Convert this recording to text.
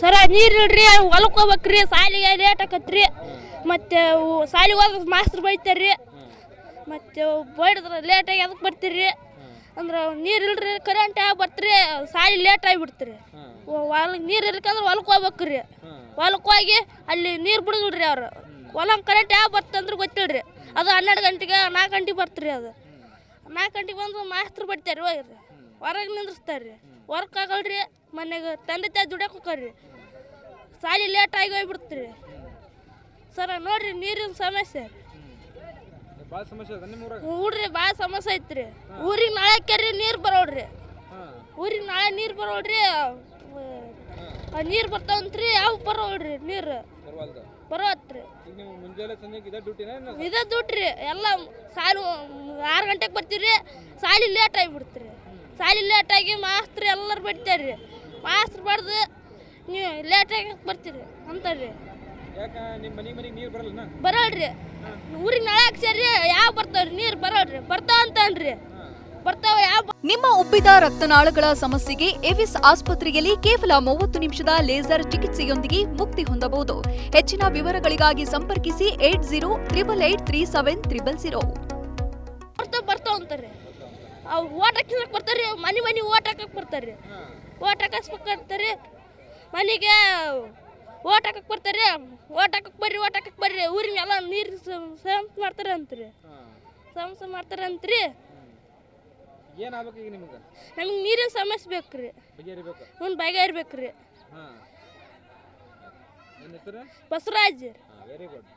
ಸರ ನೀರು ಇಡ್ರಿ ಹೊಲಕ್ಕೆ ಹೋಗ್ಬೇಕ್ರಿ ಸಾಲಿಗೆ ಲೇಟ್ ಆಕತ್ರಿ. ಮತ್ತೆ ಸಾಲಿಗೆ ಹೋದ್ರೆ ಮಾಸ್ತರ್ ಬೈತಾರ್ರಿ. ಮತ್ತೆ ಬೈಡಿದ್ರೆ ಲೇಟಾಗಿ ಅದಕ್ಕೆ ಬರ್ತೀರಿ? ಅಂದ್ರೆ ನೀರು ಇಲ್ರಿ ಕರೆಂಟ್ ಯಾವ ಬರ್ತೀರಿ ಸಾಲಿ ಲೇಟ್ ಆಗಿಬಿಡ್ತೀರಿ ಹೊಲಕ್ಕೆ ನೀರು ಇರ್ಕಂದ್ರೆ ಹೊಲಕ್ಕೆ ಹೋಗ್ಬೇಕ್ರಿ. ಹೊಲಕ್ಕೆ ಹೋಗಿ ಅಲ್ಲಿ ನೀರು ಬಿಡಗಲ್ರಿ ಅವ್ರು. ಹೊಲ ಕರೆಂಟ್ ಯಾವ ಬರ್ತಂದ್ರೆ ಗೊತ್ತಿಲ್ರಿ. ಅದು ಹನ್ನೆರಡು ಗಂಟೆಗೆ ನಾಲ್ಕು ಗಂಟೆಗೆ ಬರ್ತೀರಿ ಅದು. ನಾಲ್ಕು ಗಂಟೆಗೆ ಬಂದು ಮಾಸ್ತರ್ ಬರ್ತಾರೆ ಹೋಗಿರಿ. ಹೊರಗೆ ನಿಂದ್ರಿಸ್ತಾರೆ ರೀ ವರ್ಕ್ ಆಗಲ್ರಿ ಮನೆಗೆ ತಂದೆ ತಾಯಿ ದುಡಿಯಕ್ಕೆ ಹೋಗ್ರಿ ಸಾಲಿ ಲೇಟ್ ಆಗಿ ಹೋಗ್ಬಿಡ್ತೀರಿ. ಸರ ನೋಡ್ರಿ ನೀರಿನ ಸಮಸ್ಯೆ. ಭಾಳ ಸಮಸ್ಯೆ ಅದ ನಿಮ್ಮ ಊರಾಗ? ಊಡ್ರಿ ಭಾಳ ಸಮಸ್ಯೆ ಐತ್ರಿ. ಊರಿಗೆ ನಾಳೆ ಕೆರೆ ನೀರು ಬರೋಡ್ರಿ ಹಾಂ. ಊರಿಗೆ ನಾಳೆ ನೀರು ಬರೋಡ್ರಿ ನೀರು ಬರ್ತಾವಂತ್ರಿ ಯಾವ ಬರೋಳ್ರಿ ನೀರು? ಬರವಲ್ದು ಬರೋತ್ರಿ ಈಗ ನೀವು ಮುಂಜಾನೆ ಸಂಜೆಗೆ ಇದೇ ಡ್ಯೂಟಿನ ಏನು? ಇದೇ ದುಡ್ಡ್ರಿ ಎಲ್ಲ ಸಾಲು ಆರು ಗಂಟೆಗೆ ಬರ್ತೀರಿ ಸಾಲಿ ಲೇಟ್ ಆಗಿಬಿಡ್ತೀರಿ ಸಾಲಿ ಲೇಟಾಗಿ ಮಾಸ್ತ್ರ ಎಲ್ಲರೂ ಎಲ್ಲರೂ ರೀ. ಮಾಸ್ತ್ರ ಬಡ್ದು ನೀವು ಲೇಟಾಗಿ ಬರ್ತೀರಿ ಅಂತಾರೆ ಬರಲ್ರಿ. ಊರಿಗೆ ನಾಳೆ ಹಾಕ್ಸ್ಯಾರ್ರಿ ಯಾವ ಬರ್ತಾವ್ರಿ ನೀರು ಬರಲ್ರಿ. ಬರ್ತಾವ ಅಂತನ್ರಿ. ಬರ್ತಾವ ಯಾವ ನಿಮ್ಮ ಉಬ್ಬಿದ ರಕ್ತನಾಳಗಳ ಸಮಸ್ಯೆಗೆ ಎವಿಸ್ ಆಸ್ಪತ್ರೆಯಲ್ಲಿ ಕೇವಲ ಮೂವತ್ತು ನಿಮಿಷದ ಲೇಸರ್ ಚಿಕಿತ್ಸೆಯೊಂದಿಗೆ ಮುಕ್ತಿ ಹೊಂದಬಹುದು. ಹೆಚ್ಚಿನ ವಿವರಗಳಿಗಾಗಿ ಸಂಪರ್ಕಿಸಿ eight zero triple eight three seven triple zero. ಬರ್ತಾವ ಬರ್ತಾವ ಅಂತಾರೆ. ಅವು ಓಟ್ ಹಾಕಿಸಕ್ ಮನೆ ಮನೆ ಓಟ್ ಹಾಕಕ್ ಬರ್ತಾರ್ರಿ ಓಟ್ ಹಾಕಿಸ್ಬೇಕಂತಾರ್ರಿ ಮನೆಗೆ ಓಟ್ ಹಾಕಕ್ ಬರ್ತಾರೆ. ಓಟ್ ಹಾಕಕ್ ಬರ್ರಿ ಓಟ್ ಹಾಕಕ್ ಬರ್ರಿ. ಊರಿನೆಲ್ಲ ನೀರು ಸಂಸ್ ಮಾಡ್ತಾರೆ ಅಂತ್ರಿ. ಸಂಸ ಮಾಡ್ತಾರೆ ಅಂತ್ರಿ. ನಮ್ಗೆ ಆಗ್ಬೇಕು ಈಗ ನಿಮ್ಗೆ? ನಮಗೆ ನೀರಿನ ಸಮಸ್ಯೆ ಬೇಕ್ರಿ. ಬಗೆಹರಿಬೇಕು. ಹ್ಞೂ ಬಗೆಹರಿಬೇಕ್ರಿ. ಹಾಂ. ನಿಮ್ಮ ಹೆಸರು? ಬಸವರಾಜ್. Very good